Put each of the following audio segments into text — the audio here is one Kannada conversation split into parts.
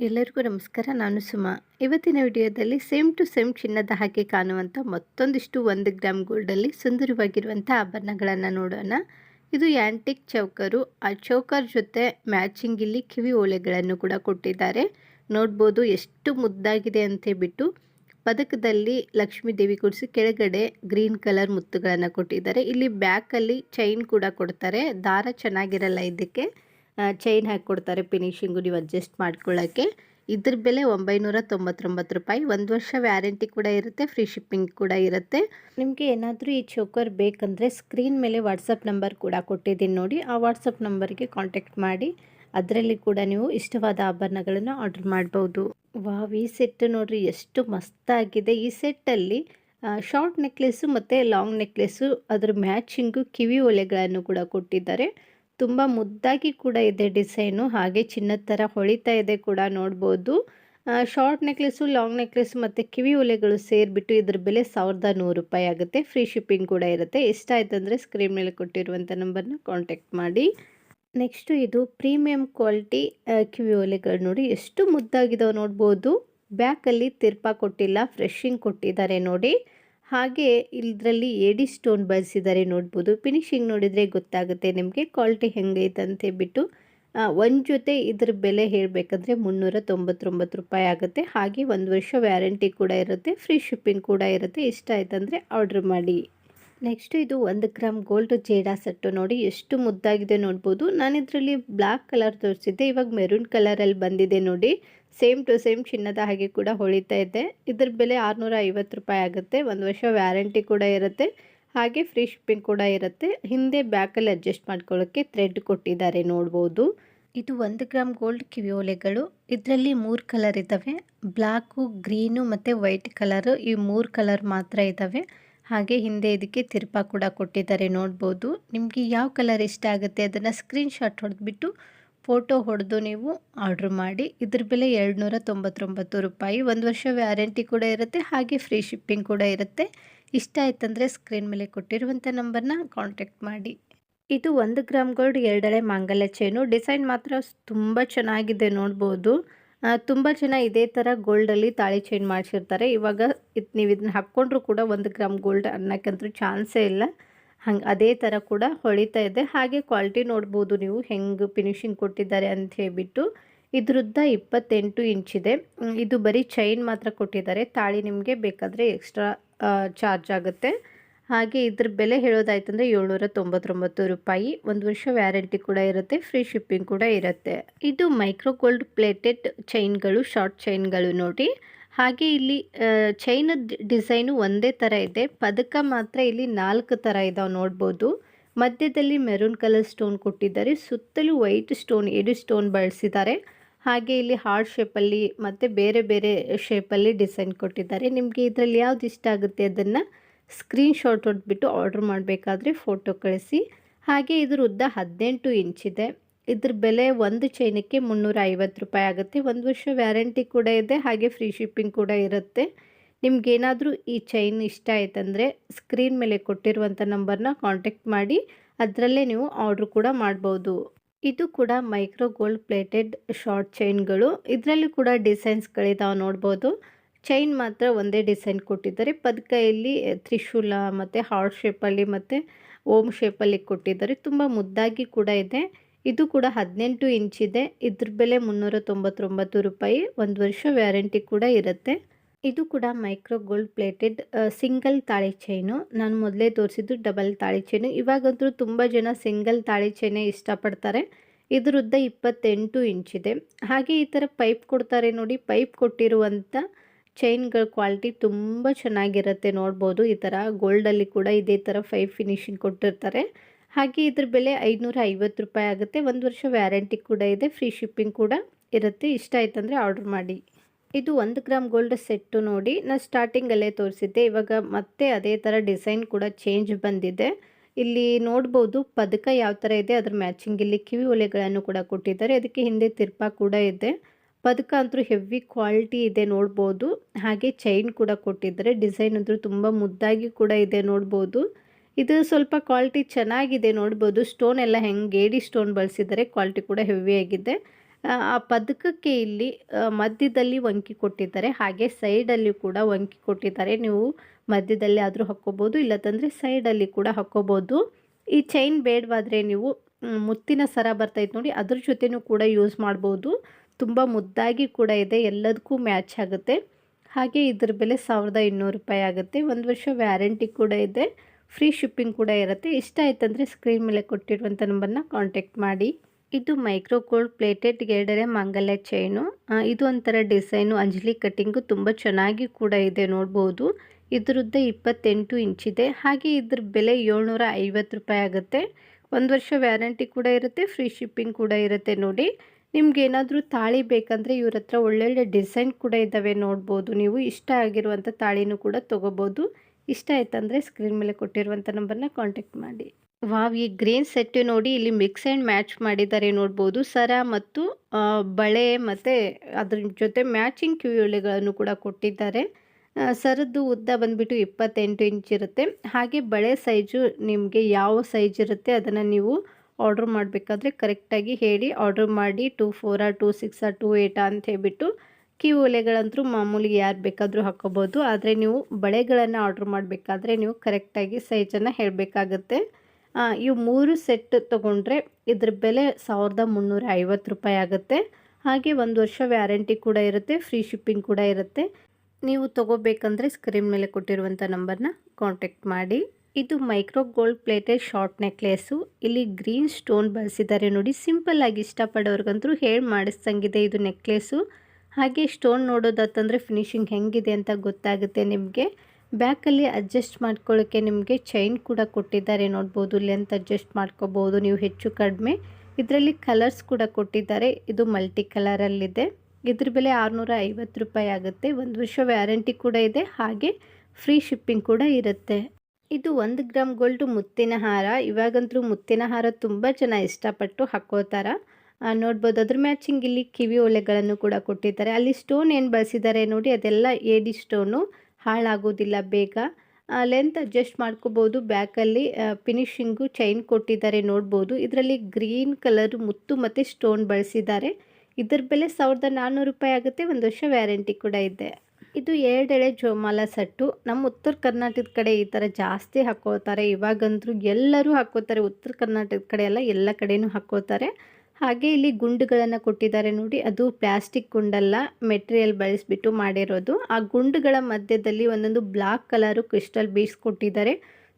ಎಲ್ಲರಿಗೂ ನಮಸ್ಕಾರ, ನಾನು ಸುಮಾ. ಇವತ್ತಿನ ವಿಡಿಯೋದಲ್ಲಿ ಸೇಮ್ ಟು ಸೇಮ್ ಚಿನ್ನದ ಹಾಗೆ ಕಾಣುವಂಥ ಮತ್ತೊಂದಿಷ್ಟು ಒಂದು ಗ್ರಾಮ್ ಗೋಲ್ಡಲ್ಲಿ ಸುಂದರವಾಗಿರುವಂಥ ಆಭರಣಗಳನ್ನು ನೋಡೋಣ. ಇದು ಆ್ಯಂಟಿಕ್ ಚೌಕರು. ಆ ಚೌಕರ್ ಜೊತೆ ಮ್ಯಾಚಿಂಗ್ ಇಲ್ಲಿ ಕಿವಿ ಓಲೆಗಳನ್ನು ಕೂಡ ಕೊಟ್ಟಿದ್ದಾರೆ. ನೋಡ್ಬೋದು ಎಷ್ಟು ಮುದ್ದಾಗಿದೆ ಅಂತ ಬಿಟ್ಟು ಪದಕದಲ್ಲಿ ಲಕ್ಷ್ಮೀ ದೇವಿ ಕೂಡಿಸಿ ಕೆಳಗಡೆ ಗ್ರೀನ್ ಕಲರ್ ಮುತ್ತುಗಳನ್ನು ಕೊಟ್ಟಿದ್ದಾರೆ. ಇಲ್ಲಿ ಬ್ಯಾಕಲ್ಲಿ ಚೈನ್ ಕೂಡ ಕೊಡ್ತಾರೆ. ದಾರ ಚೆನ್ನಾಗಿರಲ್ಲ ಇದಕ್ಕೆ. ಚೈನ್ ಹಾಕಿಕೊಡ್ತಾರೆ ಫಿನಿಷಿಂಗು ನೀವು ಅಡ್ಜಸ್ಟ್ ಮಾಡ್ಕೊಳ್ಳೋಕ್ಕೆ ಇದ್ರ ಬೆಲೆ ಒಂಬೈನೂರ ತೊಂಬತ್ತೊಂಬತ್ತು ರೂಪಾಯಿ. ಒಂದು ವರ್ಷ ವ್ಯಾರಂಟಿ ಕೂಡ ಇರುತ್ತೆ ಫ್ರೀ ಶಿಪ್ಪಿಂಗ್ ಕೂಡ ಇರುತ್ತೆ. ನಿಮಗೆ ಏನಾದರೂ ಈ ಚೋಕರ್ ಬೇಕಂದರೆ ಸ್ಕ್ರೀನ್ ಮೇಲೆ ವಾಟ್ಸಪ್ ನಂಬರ್ ಕೂಡ ಕೊಟ್ಟಿದ್ದೀನಿ ನೋಡಿ. ಆ ವಾಟ್ಸಪ್ ನಂಬರ್ಗೆ ಕಾಂಟ್ಯಾಕ್ಟ್ ಮಾಡಿ. ಅದರಲ್ಲಿ ಕೂಡ ನೀವು ಇಷ್ಟವಾದ ಆಭರಣಗಳನ್ನು ಆರ್ಡರ್ ಮಾಡ್ಬೋದು. ವಾವ್, ಈ ಸೆಟ್ ನೋಡಿರಿ ಎಷ್ಟು ಮಸ್ತಾಗಿದೆ. ಈ ಸೆಟ್ಟಲ್ಲಿ ಶಾರ್ಟ್ ನೆಕ್ಲೆಸ್ಸು ಮತ್ತು ಲಾಂಗ್ ನೆಕ್ಲೆಸ್ಸು ಅದರ ಮ್ಯಾಚಿಂಗು ಕಿವಿ ಒಲೆಗಳನ್ನು ಕೂಡ ಕೊಟ್ಟಿದ್ದಾರೆ. ತುಂಬ ಮುದ್ದಾಗಿ ಕೂಡ ಇದೆ ಡಿಸೈನು, ಹಾಗೆ ಚಿನ್ನದ ಥರ ಹೊಳಿತಾ ಇದೆ ಕೂಡ ನೋಡ್ಬೋದು. ಶಾರ್ಟ್ ನೆಕ್ಲೆಸ್ಸು ಲಾಂಗ್ ನೆಕ್ಲೆಸ್ ಮತ್ತು ಕಿವಿ ಒಲೆಗಳು ಸೇರಿಬಿಟ್ಟು ಇದ್ರ ಬೆಲೆ ಸಾವಿರದ ನೂರು ರೂಪಾಯಿ ಆಗುತ್ತೆ. ಫ್ರೀ ಶಿಪ್ಪಿಂಗ್ ಕೂಡ ಇರುತ್ತೆ. ಇಷ್ಟ ಆಯ್ತು ಅಂದರೆ ಸ್ಕ್ರೀನ್ ಮೇಲೆ ಕೊಟ್ಟಿರುವಂಥ ನಂಬರ್ನ ಕಾಂಟ್ಯಾಕ್ಟ್ ಮಾಡಿ. ನೆಕ್ಸ್ಟು ಇದು ಪ್ರೀಮಿಯಂ ಕ್ವಾಲಿಟಿ ಕಿವಿ ಒಲೆಗಳು ನೋಡಿ. ಎಷ್ಟು ಮುದ್ದಾಗಿದಾವೆ ನೋಡ್ಬೋದು. ಬ್ಯಾಕಲ್ಲಿ ತಿರ್ಪ ಕೊಟ್ಟಿಲ್ಲ ಫ್ರೆಶಿಂಗ್ ಕೊಟ್ಟಿದ್ದಾರೆ ನೋಡಿ. ಹಾಗೆ ಇದರಲ್ಲಿ ಏಡಿ ಸ್ಟೋನ್ ಬಳಸಿದ್ದಾರೆ ನೋಡ್ಬೋದು. ಫಿನಿಶಿಂಗ್ ನೋಡಿದರೆ ಗೊತ್ತಾಗುತ್ತೆ ನಿಮಗೆ. ಕ್ವಾಲಿಟಿ ಹೆಂಗೈತೆ ಹೇಳ್ಬಿಟ್ಟು ಒಂದು ಜೊತೆ ಇದ್ರ ಬೆಲೆ ಹೇಳಬೇಕಂದ್ರೆ ಮುನ್ನೂರ ತೊಂಬತ್ತೊಂಬತ್ತು ರೂಪಾಯಿ ಆಗುತ್ತೆ. ಹಾಗೆ ಒಂದು ವರ್ಷ ವ್ಯಾರಂಟಿ ಕೂಡ ಇರುತ್ತೆ, ಫ್ರೀ ಶಿಪ್ಪಿಂಗ್ ಕೂಡ ಇರುತ್ತೆ. ಇಷ್ಟ ಆಯ್ತಂದರೆ ಆರ್ಡ್ರ್ ಮಾಡಿ. ನೆಕ್ಸ್ಟ್ ಇದು ಒಂದು ಗ್ರಾಮ್ ಗೋಲ್ಡ್ ಜೇಡಾ ಸೆಟ್ಟು ನೋಡಿ ಎಷ್ಟು ಮುದ್ದಾಗಿದೆ ನೋಡ್ಬೋದು. ನಾನು ಇದರಲ್ಲಿ ಬ್ಲ್ಯಾಕ್ ಕಲರ್ ತೋರಿಸಿದ್ದೆ, ಇವಾಗ ಮೆರೂನ್ ಕಲರಲ್ಲಿ ಬಂದಿದೆ ನೋಡಿ. ಸೇಮ್ ಟು ಸೇಮ್ ಚಿನ್ನದ ಹಾಗೆ ಕೂಡ ಹೊಳಿತಾ ಇದೆ. ಇದ್ರ ಬೆಲೆ ಆರುನೂರ ಐವತ್ತು ರೂಪಾಯಿ ಆಗುತ್ತೆ. ಒಂದು ವರ್ಷ ವ್ಯಾರಂಟಿ ಕೂಡ ಇರುತ್ತೆ. ಹಾಗೆ ಫ್ರೀ ಶಿಪ್ಪಿಂಗ್ ಕೂಡ ಇರುತ್ತೆ. ಹಿಂದೆ ಬ್ಯಾಕಲ್ಲಿ ಅಡ್ಜಸ್ಟ್ ಮಾಡ್ಕೊಳ್ಳೋಕ್ಕೆ ಥ್ರೆಡ್ ಕೊಟ್ಟಿದ್ದಾರೆ ನೋಡ್ಬೋದು. ಇದು ಒಂದು ಗ್ರಾಮ್ ಗೋಲ್ಡ್ ಕಿವಿ ಓಲೆಗಳು. ಇದರಲ್ಲಿ ಮೂರು ಕಲರ್ ಇದ್ದಾವೆ ಬ್ಲ್ಯಾಕು ಗ್ರೀನು ಮತ್ತು ವೈಟ್ ಕಲರು ಈ ಮೂರು ಕಲರ್ ಮಾತ್ರ ಇದ್ದಾವೆ ಹಾಗೆ ಹಿಂದೆ ಇದಕ್ಕೆ ತಿರ್ಪಾ ಕೂಡ ಕೊಟ್ಟಿದ್ದಾರೆ ನೋಡ್ಬೋದು. ನಿಮಗೆ ಯಾವ ಕಲರ್ ಇಷ್ಟ ಆಗುತ್ತೆ ಅದನ್ನು ಸ್ಕ್ರೀನ್ಶಾಟ್ ಹೊಡೆದ್ಬಿಟ್ಟು ಫೋಟೋ ಹೊಡೆದು ನೀವು ಆರ್ಡ್ರ್ ಮಾಡಿ. ಇದ್ರ ಬೆಲೆ ಎರಡುನೂರ ತೊಂಬತ್ತೊಂಬತ್ತು ರೂಪಾಯಿ. ಒಂದು ವರ್ಷ ವ್ಯಾರಂಟಿ ಕೂಡ ಇರುತ್ತೆ, ಹಾಗೆ ಫ್ರೀ ಶಿಪ್ಪಿಂಗ್ ಕೂಡ ಇರುತ್ತೆ. ಇಷ್ಟ ಆಯ್ತಂದರೆ ಸ್ಕ್ರೀನ್ ಮೇಲೆ ಕೊಟ್ಟಿರುವಂಥ ನಂಬರ್ನ ಕಾಂಟ್ಯಾಕ್ಟ್ ಮಾಡಿ. ಇದು ಒಂದು ಗ್ರಾಮ್ ಗೋಲ್ಡ್ ಎರಡಳೆ ಮಾಂಗಲ್ಯ ಚೈನು. ಡಿಸೈನ್ ಮಾತ್ರ ತುಂಬ ಚೆನ್ನಾಗಿದೆ ನೋಡ್ಬೋದು. ತುಂಬ ಜನ ಇದೇ ಥರ ಗೋಲ್ಡಲ್ಲಿ ತಾಳಿ ಚೈನ್ ಮಾಡಿಸಿರ್ತಾರೆ. ಇವಾಗ ಇದು ನೀವು ಇದನ್ನ ಹಾಕ್ಕೊಂಡ್ರೂ ಕೂಡ ಒಂದು ಗ್ರಾಮ್ ಗೋಲ್ಡ್ ಅನ್ನೋಕ್ಕಂತೂ ಚಾನ್ಸೇ ಇಲ್ಲ. ಹಂಗೆ ಅದೇ ಥರ ಕೂಡ ಹೊಳಿತಾ ಇದೆ. ಹಾಗೆ ಕ್ವಾಲಿಟಿ ನೋಡ್ಬೋದು ನೀವು ಹೆಂಗೆ ಫಿನಿಶಿಂಗ್ ಕೊಟ್ಟಿದ್ದಾರೆ ಅಂತ ಹೇಳಿಬಿಟ್ಟು. ಇದ್ರದ್ದ ಇಪ್ಪತ್ತೆಂಟು ಇಂಚಿದೆ ಇದು. ಬರೀ ಚೈನ್ ಮಾತ್ರ ಕೊಟ್ಟಿದ್ದಾರೆ. ತಾಳಿ ನಿಮಗೆ ಬೇಕಾದರೆ ಎಕ್ಸ್ಟ್ರಾ ಚಾರ್ಜ್ ಆಗುತ್ತೆ. ಹಾಗೆ ಇದ್ರ ಬೆಲೆ ಹೇಳೋದಾಯ್ತಂದರೆ ಏಳ್ನೂರ ತೊಂಬತ್ತೊಂಬತ್ತು ರೂಪಾಯಿ. ಒಂದು ವರ್ಷ ವ್ಯಾರಂಟಿ ಕೂಡ ಇರುತ್ತೆ ಫ್ರೀ ಶಿಪ್ಪಿಂಗ್ ಕೂಡ ಇರುತ್ತೆ. ಇದು ಮೈಕ್ರೋ ಗೋಲ್ಡ್ ಪ್ಲೇಟೆಡ್ ಚೈನ್ಗಳು ಶಾರ್ಟ್ ಚೈನ್ಗಳು ನೋಡಿ. ಹಾಗೆ ಇಲ್ಲಿ ಚೈನ್ ಡಿಸೈನು ಒಂದೇ ಥರ ಇದೆ. ಪದಕ ಮಾತ್ರ ಇಲ್ಲಿ ನಾಲ್ಕು ಥರ ಇದಾವೆ ನೋಡ್ಬೋದು. ಮಧ್ಯದಲ್ಲಿ ಮೆರೂನ್ ಕಲರ್ ಸ್ಟೋನ್ ಕೊಟ್ಟಿದ್ದಾರೆ. ಸುತ್ತಲೂ ವೈಟ್ ಸ್ಟೋನ್ ಎಡು ಸ್ಟೋನ್ ಬಳಸಿದ್ದಾರೆ ಹಾಗೆ ಇಲ್ಲಿ ಹಾರ್ಟ್ ಶೇಪಲ್ಲಿ ಮತ್ತು ಬೇರೆ ಬೇರೆ ಶೇಪಲ್ಲಿ ಡಿಸೈನ್ ಕೊಟ್ಟಿದ್ದಾರೆ. ನಿಮಗೆ ಇದರಲ್ಲಿ ಯಾವ್ದು ಇಷ್ಟ ಆಗುತ್ತೆ ಅದನ್ನು ಸ್ಕ್ರೀನ್ಶಾಟ್ ಹೊಡೆದ್ಬಿಟ್ಟು ಆರ್ಡ್ರ್ ಮಾಡಬೇಕಾದ್ರೆ ಫೋಟೋ ಕಳಿಸಿ. ಹಾಗೆ ಇದ್ರ ಉದ್ದ ಹದಿನೆಂಟು ಇಂಚಿದೆ ಇದ್ರ ಬೆಲೆ ಒಂದು ಚೈನಕ್ಕೆ ಮುನ್ನೂರ ಐವತ್ತು ರೂಪಾಯಿ ಆಗುತ್ತೆ. ಒಂದು ವರ್ಷ ವ್ಯಾರಂಟಿ ಕೂಡ ಇದೆ, ಹಾಗೆ ಫ್ರೀ ಶಿಪ್ಪಿಂಗ್ ಕೂಡ ಇರುತ್ತೆ. ನಿಮಗೇನಾದರೂ ಈ ಚೈನ್ ಇಷ್ಟ ಆಯ್ತಂದರೆ ಸ್ಕ್ರೀನ್ ಮೇಲೆ ಕೊಟ್ಟಿರುವಂಥ ನಂಬರ್ನ ಕಾಂಟ್ಯಾಕ್ಟ್ ಮಾಡಿ, ಅದರಲ್ಲೇ ನೀವು ಆರ್ಡ್ರ್ ಕೂಡ ಮಾಡ್ಬೋದು. ಇದು ಕೂಡ ಮೈಕ್ರೋ ಗೋಲ್ಡ್ ಪ್ಲೇಟೆಡ್ ಶಾರ್ಟ್ ಚೈನ್ಗಳು ಇದರಲ್ಲಿ ಕೂಡ ಡಿಸೈನ್ಸ್ಗಳಿದಾವೆ ನೋಡ್ಬೋದು. ಚೈನ್ ಮಾತ್ರ ಒಂದೇ ಡಿಸೈನ್ ಕೊಟ್ಟಿದ್ದಾರೆ. ಪದಕೈಯಲ್ಲಿ ತ್ರಿಶೂಲ ಮತ್ತು ಹಾರ್ಟ್ ಶೇಪಲ್ಲಿ ಮತ್ತು ಓಮ್ ಶೇಪಲ್ಲಿ ಕೊಟ್ಟಿದ್ದಾರೆ. ತುಂಬ ಮುದ್ದಾಗಿ ಕೂಡ ಇದೆ. ಇದು ಕೂಡ ಹದಿನೆಂಟು ಇಂಚಿದೆ ಇದ್ರ ಬೆಲೆ ಮುನ್ನೂರ ತೊಂಬತ್ತೊಂಬತ್ತು ರೂಪಾಯಿ. ಒಂದು ವರ್ಷ ವ್ಯಾರಂಟಿ ಕೂಡ ಇರುತ್ತೆ. ಇದು ಕೂಡ ಮೈಕ್ರೋ ಗೋಲ್ಡ್ ಪ್ಲೇಟೆಡ್ ಸಿಂಗಲ್ ತಾಳಿ ಚೈನು. ನಾನು ಮೊದಲೇ ತೋರಿಸಿದ್ದು ಡಬಲ್ ತಾಳಿ ಚೈನು. ಇವಾಗಂತೂ ತುಂಬ ಜನ ಸಿಂಗಲ್ ತಾಳಿ ಚೈನೇ ಇಷ್ಟಪಡ್ತಾರೆ. ಇದರುದ್ದ ಇಪ್ಪತ್ತೆಂಟು ಇಂಚಿದೆ ಹಾಗೆ ಈ ಥರ ಪೈಪ್ ಕೊಡ್ತಾರೆ ನೋಡಿ. ಪೈಪ್ ಕೊಟ್ಟಿರುವಂಥ ಚೈನ್ಗಳ ಕ್ವಾಲಿಟಿ ತುಂಬ ಚೆನ್ನಾಗಿರುತ್ತೆ ನೋಡ್ಬೋದು. ಈ ಥರ ಗೋಲ್ಡಲ್ಲಿ ಕೂಡ ಇದೇ ಥರ ಫೈವ್ ಫಿನಿಶಿಂಗ್ ಕೊಟ್ಟಿರ್ತಾರೆ. ಹಾಗೆ ಇದ್ರ ಬೆಲೆ ಐದುನೂರ ಐವತ್ತು ರೂಪಾಯಿ ಆಗುತ್ತೆ. ಒಂದು ವರ್ಷ ವ್ಯಾರಂಟಿ ಕೂಡ ಇದೆ. ಫ್ರೀ ಶಿಪ್ಪಿಂಗ್ ಕೂಡ ಇರುತ್ತೆ. ಇಷ್ಟ ಆಯ್ತಂದರೆ ಆರ್ಡ್ರ್ ಮಾಡಿ. ಇದು ಒಂದು ಗ್ರಾಮ್ ಗೋಲ್ಡ್ ಸೆಟ್ಟು ನೋಡಿ. ನಾನು ಸ್ಟಾರ್ಟಿಂಗಲ್ಲೇ ತೋರಿಸಿದ್ದೆ. ಇವಾಗ ಮತ್ತೆ ಅದೇ ಥರ ಡಿಸೈನ್ ಕೂಡ ಚೇಂಜ್ ಬಂದಿದೆ. ಇಲ್ಲಿ ನೋಡ್ಬೋದು ಪದಕ ಯಾವ ಥರ ಇದೆ. ಅದ್ರ ಮ್ಯಾಚಿಂಗ್ ಇಲ್ಲಿ ಕಿವಿ ಒಲೆಗಳನ್ನು ಕೂಡ ಕೊಟ್ಟಿದ್ದಾರೆ. ಅದಕ್ಕೆ ಹಿಂದೆ ತಿರ್ಪ ಕೂಡ ಇದೆ. ಪದಕ ಅಂತೂ ಹೆವಿ ಕ್ವಾಲಿಟಿ ಇದೆ ನೋಡ್ಬೋದು. ಹಾಗೆ ಚೈನ್ ಕೂಡ ಕೊಟ್ಟಿದ್ದಾರೆ. ಡಿಸೈನ್ ಅಂದರೂ ತುಂಬ ಮುದ್ದಾಗಿ ಕೂಡ ಇದೆ ನೋಡ್ಬೋದು. ಇದು ಸ್ವಲ್ಪ ಕ್ವಾಲಿಟಿ ಚೆನ್ನಾಗಿದೆ ನೋಡ್ಬೋದು. ಸ್ಟೋನ್ ಎಲ್ಲ ಹೆಂಗೆ ಗೇಡಿ ಸ್ಟೋನ್ ಬಳಸಿದ್ದಾರೆ ಕ್ವಾಲಿಟಿ ಕೂಡ ಹೆವಿ ಆಗಿದೆ. ಆ ಪದಕಕ್ಕೆ ಇಲ್ಲಿ ಮಧ್ಯದಲ್ಲಿ ವಂಕಿ ಕೊಟ್ಟಿದ್ದಾರೆ. ಹಾಗೆ ಸೈಡಲ್ಲಿ ಕೂಡ ವಂಕಿ ಕೊಟ್ಟಿದ್ದಾರೆ. ನೀವು ಮಧ್ಯದಲ್ಲಿ ಆದರೂ ಹಾಕ್ಕೋಬೋದು ಇಲ್ಲದಂದರೆ ಸೈಡಲ್ಲಿ ಕೂಡ ಹಾಕ್ಕೋಬೋದು. ಈ ಚೈನ್ ಬೇಡವಾದರೆ ನೀವು ಮುತ್ತಿನ ಸರ ಬರ್ತೈತೆ ನೋಡಿ, ಅದ್ರ ಜೊತೆನೂ ಕೂಡ ಯೂಸ್ ಮಾಡ್ಬೋದು. ತುಂಬ ಮುದ್ದಾಗಿ ಕೂಡ ಇದೆ, ಎಲ್ಲದಕ್ಕೂ ಮ್ಯಾಚ್ ಆಗುತ್ತೆ. ಹಾಗೆ ಇದ್ರ ಬೆಲೆ ಸಾವಿರದ ಇನ್ನೂರು ರೂಪಾಯಿ ಆಗುತ್ತೆ. ಒಂದು ವರ್ಷ ವ್ಯಾರಂಟಿ ಕೂಡ ಇದೆ. ಫ್ರೀ ಶಿಪ್ಪಿಂಗ್ ಕೂಡ ಇರುತ್ತೆ. ಇಷ್ಟ ಆಯ್ತಂದರೆ ಸ್ಕ್ರೀನ್ ಮೇಲೆ ಕೊಟ್ಟಿರುವಂಥ ನಂಬರ್ನ ಕಾಂಟ್ಯಾಕ್ಟ್ ಮಾಡಿ. ಇದು ಮೈಕ್ರೋ ಗೋಲ್ಡ್ ಪ್ಲೇಟೆಡ್ ಗೆರಡರೆ ಮಾಂಗಲ್ಯ ಚೈನು ಇದು ಒಂಥರ ಡಿಸೈನು ಅಂಜಲಿ ಕಟ್ಟಿಂಗು ತುಂಬ ಚೆನ್ನಾಗಿ ಕೂಡ ಇದೆ ನೋಡ್ಬೋದು. ಇದ್ರದ್ದು ಇಪ್ಪತ್ತೆಂಟು ಇಂಚಿದೆ ಹಾಗೆ ಇದ್ರ ಬೆಲೆ ಏಳ್ನೂರ ಐವತ್ತು ರೂಪಾಯಿ ಆಗುತ್ತೆ. ಒಂದು ವರ್ಷ ವ್ಯಾರಂಟಿ ಕೂಡ ಇರುತ್ತೆ ಫ್ರೀ ಶಿಪ್ಪಿಂಗ್ ಕೂಡ ಇರುತ್ತೆ ನೋಡಿ. ನಿಮ್ಗೆ ಏನಾದರೂ ತಾಳಿ ಬೇಕಂದರೆ ಇವ್ರ ಹತ್ರ ಒಳ್ಳೊಳ್ಳೆ ಡಿಸೈನ್ ಕೂಡ ಇದ್ದಾವೆ ನೋಡ್ಬೋದು. ನೀವು ಇಷ್ಟ ಆಗಿರುವಂಥ ತಾಳಿನೂ ಕೂಡ ತೊಗೋಬೋದು. ಇಷ್ಟ ಆಯ್ತಂದರೆ ಸ್ಕ್ರೀನ್ ಮೇಲೆ ಕೊಟ್ಟಿರುವಂಥ ನಂಬರ್ನ ಕಾಂಟ್ಯಾಕ್ಟ್ ಮಾಡಿ. ವಾವ್, ಈ ಗ್ರೀನ್ ಸೆಟ್ ನೋಡಿ ಇಲ್ಲಿ ಮಿಕ್ಸ್ ಆ್ಯಂಡ್ ಮ್ಯಾಚ್ ಮಾಡಿದ್ದಾರೆ ನೋಡ್ಬೋದು. ಸರ ಮತ್ತು ಬಳೆ ಮತ್ತು ಅದ್ರ ಜೊತೆ ಮ್ಯಾಚಿಂಗ್ ಕಿವಿಯೊಳೆಗಳನ್ನು ಕೂಡ ಕೊಟ್ಟಿದ್ದಾರೆ. ಸರದ್ದು ಉದ್ದ ಬಂದುಬಿಟ್ಟು ಇಪ್ಪತ್ತೆಂಟು ಇಂಚ್ ಇರುತ್ತೆ. ಹಾಗೆ ಬಳೆ ಸೈಜು ನಿಮಗೆ ಯಾವ ಸೈಜ್ ಇರುತ್ತೆ ಅದನ್ನು ನೀವು ಆರ್ಡ್ರ್ ಮಾಡಬೇಕಾದ್ರೆ ಕರೆಕ್ಟಾಗಿ ಹೇಳಿ ಆರ್ಡ್ರ್ ಮಾಡಿ ಟೂ ಫೋರಾ ಟೂ ಸಿಕ್ಸಾ ಟೂ ಏಯ್ಟಾ ಅಂತ ಹೇಳ್ಬಿಟ್ಟು ಕಿವಿ ಒಲೆಗಳಂತೂ ಮಾಮೂಲಿಗೆ ಯಾರು ಬೇಕಾದರೂ ಹಾಕೋಬೋದು. ಆದರೆ ನೀವು ಬಳೆಗಳನ್ನು ಆರ್ಡ್ರ್ ಮಾಡಬೇಕಾದ್ರೆ ನೀವು ಕರೆಕ್ಟಾಗಿ ಸೈಜನ್ನು ಹೇಳಬೇಕಾಗತ್ತೆ. ಇವು ಮೂರು ಸೆಟ್ ತೊಗೊಂಡ್ರೆ ಇದ್ರ ಬೆಲೆ ಸಾವಿರದ ಮುನ್ನೂರ ಐವತ್ತು ರೂಪಾಯಿ ಆಗುತ್ತೆ. ಹಾಗೆ ಒಂದು ವರ್ಷ ವ್ಯಾರಂಟಿ ಕೂಡ ಇರುತ್ತೆ ಫ್ರೀ ಶಿಪ್ಪಿಂಗ್ ಕೂಡ ಇರುತ್ತೆ. ನೀವು ತೊಗೋಬೇಕಂದ್ರೆ ಸ್ಕ್ರೀನ್ ಮೇಲೆ ಕೊಟ್ಟಿರುವಂಥ ನಂಬರ್ನ ಕಾಂಟ್ಯಾಕ್ಟ್ ಮಾಡಿ. ಇದು micro gold plated short necklace ಇಲ್ಲಿ ಗ್ರೀನ್ ಸ್ಟೋನ್ ಬಳಸಿದ್ದಾರೆ ನೋಡಿ ಸಿಂಪಲ್ ಆಗಿ ಇಷ್ಟಪಡೋರ್ಗಂತೂ ಹೇಳಿ ಮಾಡಿಸ್ದಂಗಿದೆ ಇದು ನೆಕ್ಲೆಸ್ಸು ಹಾಗೆ ಸ್ಟೋನ್ ನೋಡೋದತ್ತಂದರೆ ಫಿನಿಶಿಂಗ್ ಹೆಂಗಿದೆ ಅಂತ ಗೊತ್ತಾಗುತ್ತೆ ನಿಮಗೆ. ಬ್ಯಾಕಲ್ಲಿ ಅಡ್ಜಸ್ಟ್ ಮಾಡ್ಕೊಳ್ಳೋಕ್ಕೆ ನಿಮಗೆ ಚೈನ್ ಕೂಡ ಕೊಟ್ಟಿದ್ದಾರೆ ನೋಡ್ಬೋದು. ಲೆಂತ್ ಅಡ್ಜಸ್ಟ್ ಮಾಡ್ಕೋಬೋದು, ನೀವು ಹೆಚ್ಚು ಕಡಿಮೆ. ಇದರಲ್ಲಿ ಕಲರ್ಸ್ ಕೂಡ ಕೊಟ್ಟಿದ್ದಾರೆ. ಇದು ಮಲ್ಟಿ ಕಲರಲ್ಲಿದೆ. ಇದ್ರ ಬೆಲೆ ಆರುನೂರ ಐವತ್ತು ರೂಪಾಯಿ ಆಗುತ್ತೆ. ಒಂದು ವರ್ಷ ವ್ಯಾರಂಟಿ ಕೂಡ ಇದೆ. ಹಾಗೆ ಫ್ರೀ ಶಿಪ್ಪಿಂಗ್ ಕೂಡ ಇರುತ್ತೆ. ಇದು ಒಂದು ಗ್ರಾಮ್ ಗೋಲ್ಡು ಮುತ್ತಿನ ಹಾರ. ಇವಾಗಂತೂ ಮುತ್ತಿನ ಹಾರ ತುಂಬ ಜನ ಇಷ್ಟಪಟ್ಟು ಹಾಕೋತಾರ ನೋಡ್ಬೋದು. ಅದ್ರ ಮ್ಯಾಚಿಂಗ್ ಇಲ್ಲಿ ಕಿವಿ ಒಲೆಗಳನ್ನು ಕೂಡ ಕೊಟ್ಟಿದ್ದಾರೆ. ಅಲ್ಲಿ ಸ್ಟೋನ್ ಏನು ಬಳಸಿದ್ದಾರೆ ನೋಡಿ, ಅದೆಲ್ಲ ಏಡಿ ಸ್ಟೋನು ಹಾಳಾಗೋದಿಲ್ಲ ಬೇಗ. ಲೆಂತ್ ಅಡ್ಜಸ್ಟ್ ಮಾಡ್ಕೋಬೋದು. ಬ್ಯಾಕಲ್ಲಿ ಫಿನಿಶಿಂಗು ಚೈನ್ ಕೊಟ್ಟಿದ್ದಾರೆ ನೋಡ್ಬೋದು. ಇದರಲ್ಲಿ ಗ್ರೀನ್ ಕಲರ್ ಮುತ್ತು ಮತ್ತು ಸ್ಟೋನ್ ಬಳಸಿದ್ದಾರೆ. ಇದರ ಬೆಲೆ ಸಾವಿರದ ನಾನ್ನೂರು ರೂಪಾಯಿ ಆಗುತ್ತೆ. ಒಂದು ವರ್ಷ ವ್ಯಾರಂಟಿ ಕೂಡ ಇದೆ. ಇದು ಎರಡೆಳೆ ಜೋಮಾಲ ಸೆಟ್ಟು. ನಮ್ಮ ಉತ್ತರ ಕರ್ನಾಟಕದ ಕಡೆ ಈ ಥರ ಜಾಸ್ತಿ ಹಾಕೋತಾರೆ ಇವಾಗಂತೂ ಎಲ್ಲರೂ ಹಾಕೋತಾರೆ. ಉತ್ತರ ಕರ್ನಾಟಕದ ಕಡೆ ಎಲ್ಲ ಎಲ್ಲ ಕಡೆಯೂ ಹಾಕೋತಾರೆ ಹಾಗೆ ಇಲ್ಲಿ ಗುಂಡುಗಳನ್ನು ಕೊಟ್ಟಿದ್ದಾರೆ ನೋಡಿ. ಅದು ಪ್ಲಾಸ್ಟಿಕ್ ಗುಂಡಲ್ಲ, ಮೆಟೀರಿಯಲ್ ಬಳಸಿಬಿಟ್ಟು ಮಾಡಿರೋದು. ಆ ಗುಂಡುಗಳ ಮಧ್ಯದಲ್ಲಿ ಒಂದೊಂದು ಬ್ಲಾಕ್ ಕಲರು ಕ್ರಿಸ್ಟಲ್ ಬೀಡ್ಸ್ ಕೊಟ್ಟಿದ್ದಾರೆ.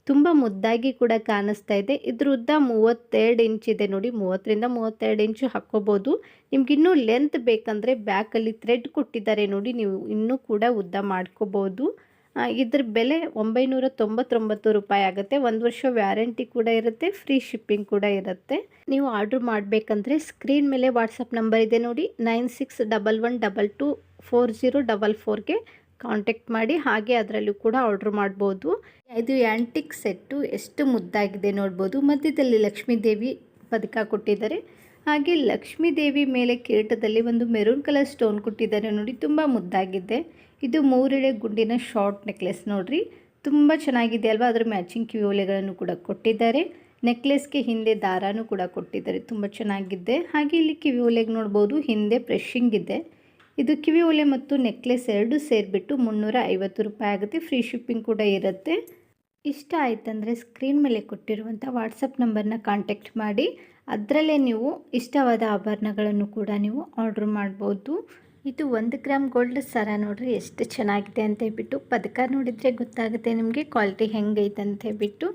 ತುಂಬ ಮುದ್ದಾಗಿ ಕೂಡ ಕಾಣಿಸ್ತಾ ಇದೆ. ಇದ್ರ ಉದ್ದ ಮೂವತ್ತೆರಡು ಇಂಚ್ ಇದೆ ನೋಡಿ. ಮೂವತ್ತರಿಂದ ಮೂವತ್ತೆರಡು ಇಂಚು ಹಾಕ್ಕೋಬೋದು. ನಿಮ್ಗಿನ್ನೂ ಲೆಂತ್ ಬೇಕಂದರೆ ಬ್ಯಾಕಲ್ಲಿ ಥ್ರೆಡ್ ಕೊಟ್ಟಿದ್ದಾರೆ ನೋಡಿ. ನೀವು ಇನ್ನೂ ಕೂಡ ಉದ್ದ ಮಾಡ್ಕೋಬೋದು. ಇದ್ರ ಬೆಲೆ ಒಂಬೈನೂರ ತೊಂಬತ್ತೊಂಬತ್ತು ರೂಪಾಯಿ ಆಗುತ್ತೆ. ಒಂದು ವರ್ಷ ವ್ಯಾರಂಟಿ ಕೂಡ ಇರುತ್ತೆ, ಫ್ರೀ ಶಿಪ್ಪಿಂಗ್ ಕೂಡ ಇರುತ್ತೆ. ನೀವು ಆರ್ಡ್ರ್ ಮಾಡಬೇಕಂದ್ರೆ ಸ್ಕ್ರೀನ್ ಮೇಲೆ ವಾಟ್ಸಪ್ ನಂಬರ್ ಇದೆ ನೋಡಿ. Nine six double one double two four zero double ಫೋರ್ಗೆ contact ಮಾಡಿ, ಹಾಗೆ ಅದರಲ್ಲೂ ಕೂಡ ಆರ್ಡ್ರ್ ಮಾಡ್ಬೋದು. ಇದು ಆ್ಯಂಟಿಕ್ ಸೆಟ್ಟು, ಎಷ್ಟು ಮುದ್ದಾಗಿದೆ ನೋಡ್ಬೋದು. ಮಧ್ಯದಲ್ಲಿ ಲಕ್ಷ್ಮೀ ದೇವಿ ಪದಕ ಕೊಟ್ಟಿದ್ದಾರೆ. ಹಾಗೆ ಲಕ್ಷ್ಮೀ ದೇವಿ ಮೇಲೆ ಕಿರೀಟದಲ್ಲಿ ಒಂದು ಮೆರೂನ್ ಕಲರ್ ಸ್ಟೋನ್ ಕೊಟ್ಟಿದ್ದಾರೆ ನೋಡಿ, ತುಂಬ ಮುದ್ದಾಗಿದೆ. ಇದು ಮೂರೆಳೆ ಗುಂಡಿನ ಶಾರ್ಟ್ ನೆಕ್ಲೆಸ್ ನೋಡ್ರಿ, ತುಂಬ ಚೆನ್ನಾಗಿದೆ ಅಲ್ವಾ? ಅದರ ಮ್ಯಾಚಿಂಗ್ ಕಿವಿಯೋಲೆಗಳನ್ನು ಕೂಡ ಕೊಟ್ಟಿದ್ದಾರೆ. ನೆಕ್ಲೆಸ್ಗೆ ಹಿಂದೆ ದಾರಾನು ಕೂಡ ಕೊಟ್ಟಿದ್ದಾರೆ, ತುಂಬ ಚೆನ್ನಾಗಿದೆ. ಹಾಗೆ ಇಲ್ಲಿ ಕಿವಿ ಒಲೆಗೆ ನೋಡ್ಬೋದು, ಹಿಂದೆ ಬ್ರಷಿಂಗ್ ಇದೆ. ಇದು ಕಿವಿ ಒಲೆ ಮತ್ತು ನೆಕ್ಲೆಸ್ ಎರಡು ಸೇರಿಬಿಟ್ಟು ಮುನ್ನೂರ ರೂಪಾಯಿ ಆಗುತ್ತೆ, ಫ್ರೀ ಶಿಪ್ಪಿಂಗ್ ಕೂಡ ಇರುತ್ತೆ. ಇಷ್ಟ ಆಯ್ತಂದರೆ ಸ್ಕ್ರೀನ್ ಮೇಲೆ ಕೊಟ್ಟಿರುವಂಥ ವಾಟ್ಸಪ್ ನಂಬರ್ನ ಕಾಂಟ್ಯಾಕ್ಟ್ ಮಾಡಿ. ಅದರಲ್ಲೇ ನೀವು ಇಷ್ಟವಾದ ಆಭರಣಗಳನ್ನು ಕೂಡ ನೀವು ಆರ್ಡ್ರ್ ಮಾಡ್ಬೋದು. ಇದು ಒಂದು ಗ್ರಾಮ್ ಗೋಲ್ಡ್ ಸರ ನೋಡ್ರಿ ಎಷ್ಟು ಚೆನ್ನಾಗಿದೆ ಅಂತ ಹೇಳ್ಬಿಟ್ಟು ಪದಕ ನೋಡಿದರೆ ಗೊತ್ತಾಗುತ್ತೆ ನಿಮಗೆ ಕ್ವಾಲಿಟಿ ಹೆಂಗೈತೆ ಅಂತ ಹೇಳ್ಬಿಟ್ಟು.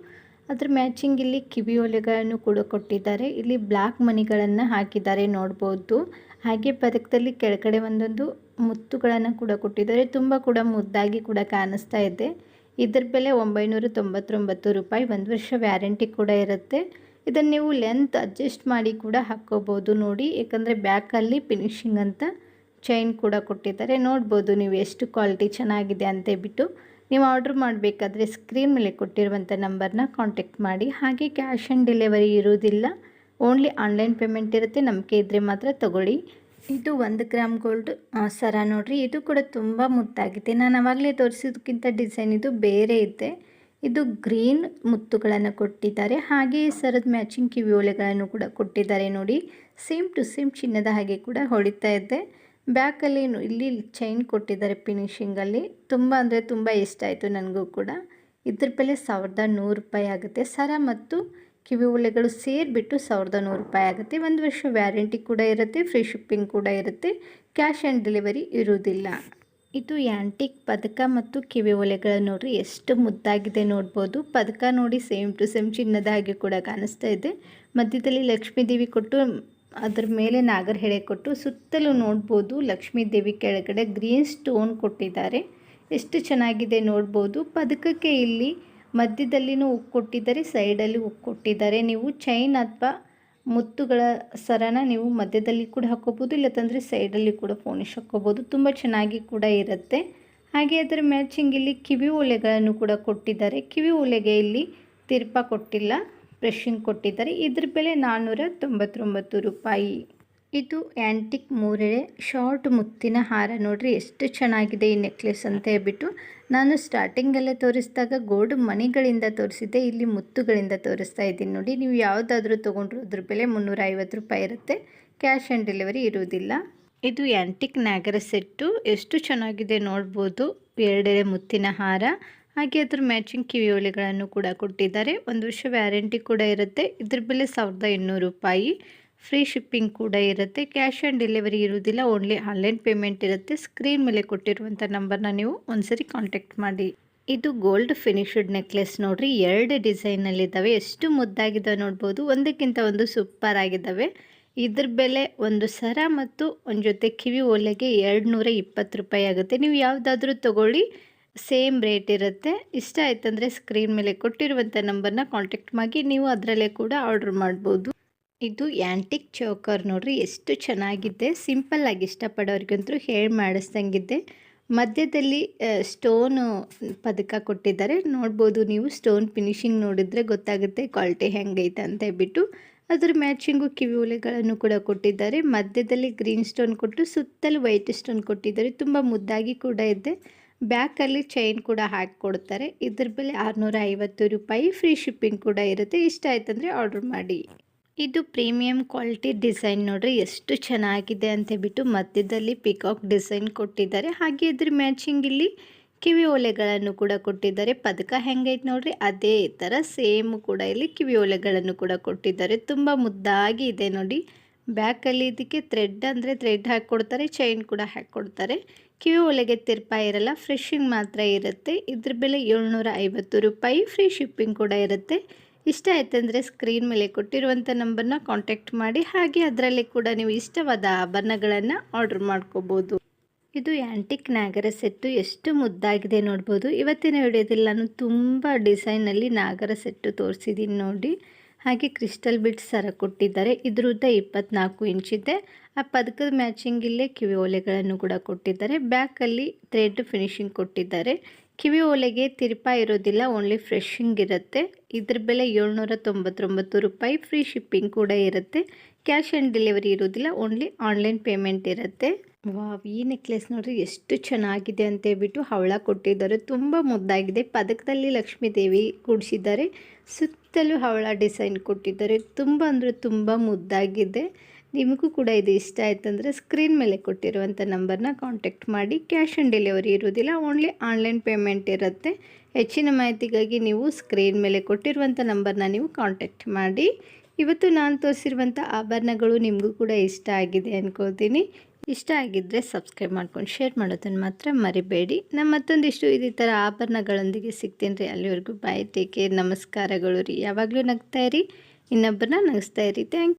ಅದ್ರ ಮ್ಯಾಚಿಂಗ್ ಇಲ್ಲಿ ಕಿವಿ ಒಲೆಗಳನ್ನು ಕೂಡ ಕೊಟ್ಟಿದ್ದಾರೆ. ಇಲ್ಲಿ ಬ್ಲ್ಯಾಕ್ ಮನಿಗಳನ್ನು ಹಾಕಿದ್ದಾರೆ ನೋಡ್ಬೋದು. ಹಾಗೆ ಪದಕದಲ್ಲಿ ಕೆಳಗಡೆ ಒಂದೊಂದು ಮುತ್ತುಗಳನ್ನು ಕೂಡ ಕೊಟ್ಟಿದ್ದಾರೆ. ತುಂಬ ಕೂಡ ಮುದ್ದಾಗಿ ಕೂಡ ಕಾಣಿಸ್ತಾ ಇದೆ. ಇದ್ರ ಬೆಲೆ ಒಂಬೈನೂರ ತೊಂಬತ್ತೊಂಬತ್ತು ರೂಪಾಯಿ. ಒಂದು ವರ್ಷ ವ್ಯಾರಂಟಿ ಕೂಡ ಇರುತ್ತೆ. ಇದನ್ನು ನೀವು ಲೆಂತ್ ಅಡ್ಜಸ್ಟ್ ಮಾಡಿ ಕೂಡ ಹಾಕ್ಕೋಬೋದು ನೋಡಿ. ಯಾಕಂದರೆ ಬ್ಯಾಕಲ್ಲಿ ಫಿನಿಶಿಂಗ್ ಅಂತ ಚೈನ್ ಕೂಡ ಕೊಟ್ಟಿದ್ದಾರೆ. ನೋಡ್ಬೋದು ನೀವು ಎಷ್ಟು ಕ್ವಾಲಿಟಿ ಚೆನ್ನಾಗಿದೆ ಅಂತ ಹೇಳ್ಬಿಟ್ಟು. ನೀವು ಆರ್ಡ್ರ್ ಮಾಡಬೇಕಾದ್ರೆ ಸ್ಕ್ರೀನ್ ಮೇಲೆ ಕೊಟ್ಟಿರುವಂಥ ನಂಬರ್ನ ಕಾಂಟ್ಯಾಕ್ಟ್ ಮಾಡಿ. ಹಾಗೆ ಕ್ಯಾಶ್ ಆನ್ ಡೆಲಿವರಿ ಇರೋದಿಲ್ಲ ಓನ್ಲಿ ಆನ್ಲೈನ್ ಪೇಮೆಂಟ್ ಇರುತ್ತೆ. ನಂಬಿಕೆ ಇದ್ದರೆ ಮಾತ್ರ ತಗೊಳ್ಳಿ. ಇದು ಒಂದು ಗ್ರಾಮ್ ಗೋಲ್ಡ್ ಸರ ನೋಡ್ರಿ. ಇದು ಕೂಡ ತುಂಬ ಮುತ್ತಾಗಿದೆ ನಾನು ಆವಾಗಲೇ ತೋರಿಸೋದಕ್ಕಿಂತ ಡಿಸೈನ್ ಇದು ಬೇರೆ ಇದೆ. ಇದು ಗ್ರೀನ್ ಮುತ್ತುಗಳನ್ನು ಕೊಟ್ಟಿದ್ದಾರೆ. ಹಾಗೆ ಸರದ ಮ್ಯಾಚಿಂಗ್ ಕಿವಿ ಓಲೆಗಳನ್ನು ಕೂಡ ಕೊಟ್ಟಿದ್ದಾರೆ ನೋಡಿ. ಸೇಮ್ ಟು ಸೇಮ್ ಚಿನ್ನದ ಹಾಗೆ ಕೂಡ ಹೊಳಿತಾ ಇದೆ. ಬ್ಯಾಕಲ್ಲಿ ಇಲ್ಲಿ ಚೈನ್ ಕೊಟ್ಟಿದ್ದಾರೆ ಫಿನಿಷಿಂಗಲ್ಲಿ ತುಂಬ ಅಂದರೆ ತುಂಬ ಇಷ್ಟ ಆಯಿತು ನನಗೂ ಕೂಡ. ಇದ್ರ ಬೆಲೆ ಸಾವಿರದ ನೂರು ರೂಪಾಯಿ ಆಗುತ್ತೆ. ಸರ ಮತ್ತು ಕಿವಿ ಉಳ್ಳೆಗಳು ಸೇರಿಬಿಟ್ಟು ಸಾವಿರದ ನೂರು ರೂಪಾಯಿ ಆಗುತ್ತೆ. ಒಂದು ವರ್ಷ ವ್ಯಾರಂಟಿ ಕೂಡ ಇರುತ್ತೆ, ಫ್ರೀ ಶಿಪ್ಪಿಂಗ್ ಕೂಡ ಇರುತ್ತೆ. ಕ್ಯಾಶ್ ಆನ್ ಡೆಲಿವರಿ ಇರುವುದಿಲ್ಲ. ಇದು ಯಾಂಟಿಕ್ ಪದಕ ಮತ್ತು ಕಿವಿ ಒಲೆಗಳ ನೋಡ್ರಿ ಎಷ್ಟು ಮುದ್ದಾಗಿದೆ ನೋಡ್ಬೋದು. ಪದಕ ನೋಡಿ ಸೇಮ್ ಟು ಸೇಮ್ ಚಿನ್ನದ ಹಾಗೆ ಕೂಡ ಕಾಣಿಸ್ತಾ ಇದೆ. ಮಧ್ಯದಲ್ಲಿ ಲಕ್ಷ್ಮೀ ದೇವಿ ಕೊಟ್ಟು, ಅದ್ರ ಮೇಲೆ ನಾಗರ ಹೆಡೆ ಕೊಟ್ಟು ಸುತ್ತಲೂ ನೋಡ್ಬೋದು. ಲಕ್ಷ್ಮೀ ದೇವಿ ಕೆಳಗಡೆ ಗ್ರೀನ್ ಸ್ಟೋನ್ ಕೊಟ್ಟಿದ್ದಾರೆ. ಎಷ್ಟು ಚೆನ್ನಾಗಿದೆ ನೋಡ್ಬೋದು. ಪದಕಕ್ಕೆ ಇಲ್ಲಿ ಮಧ್ಯದಲ್ಲಿನೂ ಉಕ್ಕು ಕೊಟ್ಟಿದ್ದಾರೆ, ಸೈಡಲ್ಲಿ ಉಕ್ಕು ಕೊಟ್ಟಿದ್ದಾರೆ ನೀವು ಚೈನ್ ಅಥವಾ ಮುತ್ತುಗಳ ಸರನ ನೀವು ಮಧ್ಯದಲ್ಲಿ ಕೂಡ ಹಾಕೋಬೋದು ಇಲ್ಲತ್ತಂದರೆ ಸೈಡಲ್ಲಿ ಕೂಡ ಫೋನಿಶ್ ಹಾಕೋಬೋದು ತುಂಬ ಚೆನ್ನಾಗಿ ಕೂಡ ಇರುತ್ತೆ. ಹಾಗೆ ಅದರ ಮ್ಯಾಚಿಂಗ್ ಇಲ್ಲಿ ಕಿವಿ ಓಲೆಗಳನ್ನು ಕೂಡ ಕೊಟ್ಟಿದ್ದಾರೆ. ಕಿವಿ ಓಲೆಗೆ ಇಲ್ಲಿ ತಿರ್ಪ ಕೊಟ್ಟಿಲ್ಲ ಬ್ರಷಿಂಗ್ ಕೊಟ್ಟಿದ್ದಾರೆ. ಇದ್ರ ಬೆಲೆ ನಾನ್ನೂರ ತೊಂಬತ್ತೊಂಬತ್ತು ರೂಪಾಯಿ. ಇದು ಆ್ಯಂಟಿಕ್ ಮೂರೆಳೆ ಶಾರ್ಟ್ ಮುತ್ತಿನ ಹಾರ. ನೋಡ್ರಿ, ಎಷ್ಟು ಚೆನ್ನಾಗಿದೆ ಈ ನೆಕ್ಲೆಸ್ ಅಂತ ಹೇಳ್ಬಿಟ್ಟು. ನಾನು ಸ್ಟಾರ್ಟಿಂಗಲ್ಲೇ ತೋರಿಸಿದಾಗ ಗೋಲ್ಡ್ ಮಣಿಗಳಿಂದ ತೋರಿಸಿದ್ದೆ, ಇಲ್ಲಿ ಮುತ್ತುಗಳಿಂದ ತೋರಿಸ್ತಾ ಇದ್ದೀನಿ ನೋಡಿ, ನೀವು ಯಾವುದಾದ್ರೂ ತೊಗೊಂಡ್ರು ಅದ್ರ ಬೆಲೆ ಮುನ್ನೂರ ಐವತ್ತು ರೂಪಾಯಿ ಇರುತ್ತೆ. ಕ್ಯಾಶ್ ಆನ್ ಡೆಲಿವರಿ ಇರುವುದಿಲ್ಲ. ಇದು ಆ್ಯಂಟಿಕ್ ನಾಗರ ಸೆಟ್ಟು. ಎಷ್ಟು ಚೆನ್ನಾಗಿದೆ ನೋಡ್ಬೋದು. ಎರಡೆರೆ ಮುತ್ತಿನ ಹಾರ. ಹಾಗೆ ಅದ್ರ ಮ್ಯಾಚಿಂಗ್ ಕಿವಿಯೋಲೆಗಳನ್ನು ಕೂಡ ಕೊಟ್ಟಿದ್ದಾರೆ. ಒಂದು ವರ್ಷ ವ್ಯಾರಂಟಿ ಕೂಡ ಇರುತ್ತೆ. ಇದ್ರ ಬೆಲೆ ಸಾವಿರದ ಇನ್ನೂರು ರೂಪಾಯಿ. ಫ್ರೀ ಶಿಪ್ಪಿಂಗ್ ಕೂಡ ಇರುತ್ತೆ. ಕ್ಯಾಶ್ ಆನ್ ಡೆಲಿವರಿ ಇರುವುದಿಲ್ಲ, ಓನ್ಲಿ ಆನ್ಲೈನ್ ಪೇಮೆಂಟ್ ಇರುತ್ತೆ. ಸ್ಕ್ರೀನ್ ಮೇಲೆ ಕೊಟ್ಟಿರುವಂಥ ನಂಬರ್ನ ನೀವು ಒಂದ್ಸರಿ ಕಾಂಟ್ಯಾಕ್ಟ್ ಮಾಡಿ. ಇದು ಗೋಲ್ಡ್ ಫಿನಿಶ್ಡ್ ನೆಕ್ಲೆಸ್ ನೋಡ್ರಿ. ಎರಡು ಡಿಸೈನಲ್ಲಿದ್ದಾವೆ. ಎಷ್ಟು ಮುದ್ದಾಗಿದ್ದಾವೆ ನೋಡ್ಬೋದು. ಒಂದಕ್ಕಿಂತ ಒಂದು ಸೂಪರ್ ಆಗಿದ್ದಾವೆ. ಇದ್ರ ಬೆಲೆ ಒಂದು ಸರ ಮತ್ತು ಒಂದು ಜೊತೆ ಕಿವಿ ಓಲೆಗೆ ಎರಡು ನೂರ ಇಪ್ಪತ್ತು ರೂಪಾಯಿ ಆಗುತ್ತೆ. ನೀವು ಯಾವುದಾದ್ರೂ ತೊಗೊಳ್ಳಿ, ಸೇಮ್ ರೇಟ್ ಇರುತ್ತೆ. ಇಷ್ಟ ಆಯ್ತಂದರೆ ಸ್ಕ್ರೀನ್ ಮೇಲೆ ಕೊಟ್ಟಿರುವಂಥ ನಂಬರ್ನ ಕಾಂಟ್ಯಾಕ್ಟ್ ಮಾಡಿ. ನೀವು ಅದರಲ್ಲೇ ಕೂಡ ಆರ್ಡ್ರ್ ಮಾಡ್ಬೋದು. ಇದು ಯಾಂಟಿಕ್ ಚೌಕರ್ ನೋಡ್ರಿ, ಎಷ್ಟು ಚೆನ್ನಾಗಿದೆ. ಸಿಂಪಲ್ ಆಗಿ ಇಷ್ಟಪಡೋರಿಗಂತೂ ಹೇಳಿ ಮಾಡಿಸ್ದಂಗಿದೆ. ಮಧ್ಯದಲ್ಲಿ ಸ್ಟೋನು ಪದಕ ಕೊಟ್ಟಿದ್ದಾರೆ. ನೋಡ್ಬೋದು ನೀವು ಸ್ಟೋನ್ ಫಿನಿಶಿಂಗ್ ನೋಡಿದರೆ ಗೊತ್ತಾಗುತ್ತೆ ಕ್ವಾಲಿಟಿ ಹೆಂಗೈತೆ ಅಂತ ಹೇಳ್ಬಿಟ್ಟು. ಅದ್ರ ಮ್ಯಾಚಿಂಗು ಕಿವಿ ಉಲೆಗಳನ್ನು ಕೂಡ ಕೊಟ್ಟಿದ್ದಾರೆ. ಮಧ್ಯದಲ್ಲಿ ಗ್ರೀನ್ ಸ್ಟೋನ್ ಕೊಟ್ಟು ಸುತ್ತಲೂ ವೈಟ್ ಸ್ಟೋನ್ ಕೊಟ್ಟಿದ್ದಾರೆ. ತುಂಬ ಮುದ್ದಾಗಿ ಕೂಡ ಇದೆ. ಬ್ಯಾಕಲ್ಲಿ ಚೈನ್ ಕೂಡ ಹಾಕಿಕೊಡ್ತಾರೆ ಇದ್ರ ಬೆಲೆ ಆರುನೂರ ಐವತ್ತು ರೂಪಾಯಿ. ಫ್ರೀ ಶಿಪ್ಪಿಂಗ್ ಕೂಡ ಇರುತ್ತೆ. ಇಷ್ಟ ಆಯ್ತಂದರೆ ಆರ್ಡರ್ ಮಾಡಿ. ಇದು ಪ್ರೀಮಿಯಂ ಕ್ವಾಲಿಟಿ ಡಿಸೈನ್ ನೋಡ್ರಿ ಎಷ್ಟು ಚೆನ್ನಾಗಿದೆ ಅಂತ ಹೇಳ್ಬಿಟ್ಟು ಮಧ್ಯದಲ್ಲಿ ಪಿಕಾಕ್ ಡಿಸೈನ್ ಕೊಟ್ಟಿದ್ದಾರೆ. ಹಾಗೆ ಇದ್ರ ಮ್ಯಾಚಿಂಗ್ ಇಲ್ಲಿ ಕಿವಿ ಓಲೆಗಳನ್ನು ಕೂಡ ಕೊಟ್ಟಿದ್ದಾರೆ. ಪದಕ ಹೆಂಗೈತೆ ನೋಡ್ರಿ, ಅದೇ ಥರ ಸೇಮ್ ಕೂಡ ಇಲ್ಲಿ ಕಿವಿ ಓಲೆಗಳನ್ನು ಕೂಡ ಕೊಟ್ಟಿದ್ದಾರೆ. ತುಂಬ ಮುದ್ದಾಗಿ ಇದೆ ನೋಡಿ. ಬ್ಯಾಕಲ್ಲಿ ಇದಕ್ಕೆ ಥ್ರೆಡ್ ಅಂದರೆ ಥ್ರೆಡ್ ಹಾಕ್ಕೊಡ್ತಾರೆ ಚೈನ್ ಕೂಡ ಹಾಕ್ಕೊಡ್ತಾರೆ ಕಿವಿ ಒಲೆಗೆ ತಿರ್ಪ ಇರಲ್ಲ ಫ್ರೆಶಿಂಗ್ ಮಾತ್ರ ಇರುತ್ತೆ. ಇದ್ರ ಬೆಲೆ ಏಳ್ನೂರ ಐವತ್ತು ರೂಪಾಯಿ ಫ್ರೀ ಶಿಪ್ಪಿಂಗ್ ಕೂಡ ಇರುತ್ತೆ. ಇಷ್ಟ ಆಯ್ತಂದರೆ ಸ್ಕ್ರೀನ್ ಮೇಲೆ ಕೊಟ್ಟಿರುವಂಥ ನಂಬರ್ನ ಕಾಂಟ್ಯಾಕ್ಟ್ ಮಾಡಿ, ಹಾಗೆ ಅದರಲ್ಲಿ ಕೂಡ ನೀವು ಇಷ್ಟವಾದ ಆಭರಣಗಳನ್ನು ಆರ್ಡರ್ ಮಾಡ್ಕೋಬೋದು. ಇದು ಆ್ಯಂಟಿಕ್ ನಾಗರ ಸೆಟ್ಟು ಎಷ್ಟು ಮುದ್ದಾಗಿದೆ ನೋಡ್ಬೋದು. ಇವತ್ತಿನ ವಿಡಿಯೋದಲ್ಲಿ ನಾನು ತುಂಬ ಡಿಸೈನಲ್ಲಿ ನಾಗರ ಸೆಟ್ಟು ತೋರಿಸಿದ್ದೀನಿ ನೋಡಿ. ಹಾಗೆ ಕ್ರಿಸ್ಟಲ್ ಬಿಟ್ಸ್ ಸರ ಕೊಟ್ಟಿದ್ದಾರೆ. ಇದ್ರ ಉದ್ದ ಇಪ್ಪತ್ನಾಲ್ಕು ಇಂಚಿದೆ ಆ ಪದಕದ ಮ್ಯಾಚಿಂಗ್ ಇಲ್ಲೇ ಕಿವಿ ಓಲೆಗಳನ್ನು ಕೂಡ ಕೊಟ್ಟಿದ್ದಾರೆ. ಬ್ಯಾಕಲ್ಲಿ ಥ್ರೆಡ್ ಫಿನಿಶಿಂಗ್ ಕೊಟ್ಟಿದ್ದಾರೆ. ಕಿವಿ ಓಲೆಗೆ ತಿರುಪ ಇರೋದಿಲ್ಲ ಓನ್ಲಿ ಫ್ರೆಶಿಂಗ್ ಇರುತ್ತೆ. ಇದ್ರ ಬೆಲೆ ಏಳ್ನೂರ ತೊಂಬತ್ತೊಂಬತ್ತು ರೂಪಾಯಿ ಫ್ರೀ ಶಿಪ್ಪಿಂಗ್ ಕೂಡ ಇರುತ್ತೆ. ಕ್ಯಾಶ್ ಆನ್ ಡೆಲಿವರಿ ಇರೋದಿಲ್ಲ ಓನ್ಲಿ ಆನ್ಲೈನ್ ಪೇಮೆಂಟ್ ಇರುತ್ತೆ. ವಾವ್ ಈ ನೆಕ್ಲೆಸ್ ನೋಡಿದ್ರೆ ಎಷ್ಟು ಚೆನ್ನಾಗಿದೆ ಅಂತ ಹೇಳ್ಬಿಟ್ಟು ಹವಳ ಕೊಟ್ಟಿದ್ದಾರೆ. ತುಂಬ ಮುದ್ದಾಗಿದೆ. ಪದಕದಲ್ಲಿ ಲಕ್ಷ್ಮೀ ದೇವಿ ಕೂಡಿಸಿದ್ದಾರೆ. ಸುತ್ತಲೂ ಹವಳ ಡಿಸೈನ್ ಕೊಟ್ಟಿದ್ದಾರೆ. ತುಂಬ ಅಂದರೆ ತುಂಬ ಮುದ್ದಾಗಿದೆ. ನಿಮಗೂ ಕೂಡ ಇದು ಇಷ್ಟ ಆಯ್ತಂದರೆ ಸ್ಕ್ರೀನ್ ಮೇಲೆ ಕೊಟ್ಟಿರುವಂಥ ನಂಬರ್ನ ಕಾಂಟ್ಯಾಕ್ಟ್ ಮಾಡಿ ಕ್ಯಾಶ್ ಆನ್ ಡೆಲಿವರಿ ಇರೋದಿಲ್ಲ ಓನ್ಲಿ ಆನ್ಲೈನ್ ಪೇಮೆಂಟ್ ಇರುತ್ತೆ. ಹೆಚ್ಚಿನ ಮಾಹಿತಿಗಾಗಿ ನೀವು ಸ್ಕ್ರೀನ್ ಮೇಲೆ ಕೊಟ್ಟಿರುವಂಥ ನಂಬರ್ನ ನೀವು ಕಾಂಟ್ಯಾಕ್ಟ್ ಮಾಡಿ. ಇವತ್ತು ನಾನು ತೋರಿಸಿರುವಂಥ ಆಭರಣಗಳು ನಿಮಗೂ ಕೂಡ ಇಷ್ಟ ಆಗಿದೆ ಅನ್ಕೋತೀನಿ ಇಷ್ಟ ಆಗಿದ್ದರೆ ಸಬ್ಸ್ಕ್ರೈಬ್ ಮಾಡ್ಕೊಂಡು ಶೇರ್ ಮಾಡೋದನ್ನು ಮಾತ್ರ ಮರಿಬೇಡಿ. ನಮ್ಮ ಮತ್ತೊಂದಿಷ್ಟು ಇದೇ ಥರ ಆಭರಣಗಳೊಂದಿಗೆ ಸಿಗ್ತೀನಿ ರೀ ಅಲ್ಲಿವರೆಗೂ ಬಾಯ್ ಟೇಕ್ ಕೇರ್ ನಮಸ್ಕಾರಗಳು ರೀ. ಯಾವಾಗಲೂ ನಗ್ತಾ ಇರಿ. ಇನ್ನೊಬ್ಬರನ್ನ ನಗಿಸ್ತಾ ಇರಿ. ಥ್ಯಾಂಕ್